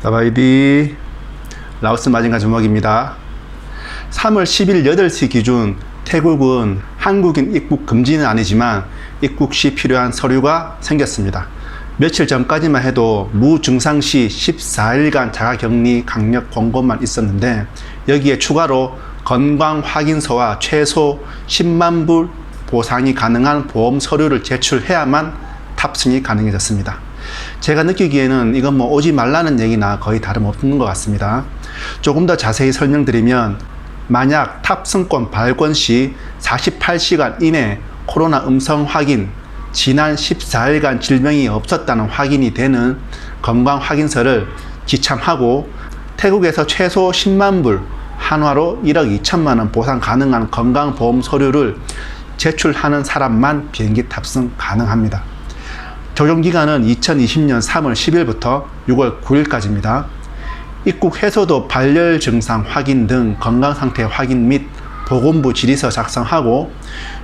사바이디 라오스 마징가 주먹입니다. 3월 10일 8시 기준 태국은 한국인 입국 금지는 아니지만 입국 시 필요한 서류가 생겼습니다. 며칠 전까지만 해도 무증상 시 14일간 자가격리 강력 권고만 있었는데 여기에 추가로 건강 확인서와 최소 10만 불 보상이 가능한 보험 서류를 제출해야만 탑승이 가능해졌습니다. 제가 느끼기에는 이건 뭐 오지 말라는 얘기나 거의 다름없는 것 같습니다. 조금 더 자세히 설명드리면 만약 탑승권 발권 시 48시간 이내 코로나 음성 확인, 지난 14일간 질병이 없었다는 확인이 되는 건강 확인서를 지참하고 태국에서 최소 10만 불, 한화로 1억 2천만 원 보상 가능한 건강보험 서류를 제출하는 사람만 비행기 탑승 가능합니다. 적용 기간은 2020년 3월 10일부터 6월 9일까지입니다. 입국해서도 발열 증상 확인 등 건강 상태 확인 및 보건부 질의서 작성하고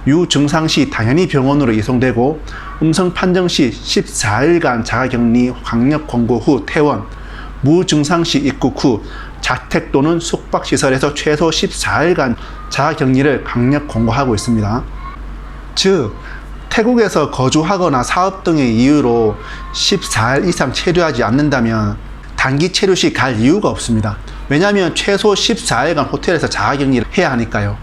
유증상 시 당연히 병원으로 이송되고 음성 판정 시 14일간 자가격리 강력 권고 후 퇴원, 무증상 시 입국 후 자택 또는 숙박시설에서 최소 14일간 자가격리를 강력 권고하고 있습니다. 즉, 태국에서 거주하거나 사업 등의 이유로 14일 이상 체류하지 않는다면 단기 체류 시 갈 이유가 없습니다. 왜냐하면 최소 14일간 호텔에서 자가격리를 해야 하니까요.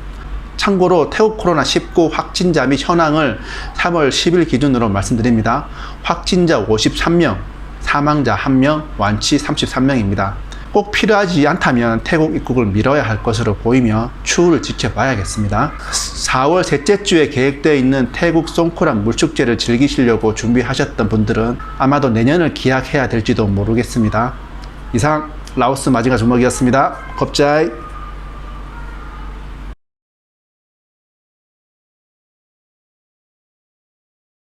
참고로 태국 코로나19 확진자 및 현황을 3월 10일 기준으로 말씀드립니다. 확진자 53명, 사망자 1명, 완치 33명입니다. 꼭 필요하지 않다면 태국 입국을 미뤄야 할 것으로 보이며 추후를 지켜봐야겠습니다. 4월 셋째 주에 계획되어 있는 태국 송크란 물축제를 즐기시려고 준비하셨던 분들은 아마도 내년을 기약해야 될지도 모르겠습니다. 이상 라오스 마징가 주먹이었습니다. 겁자이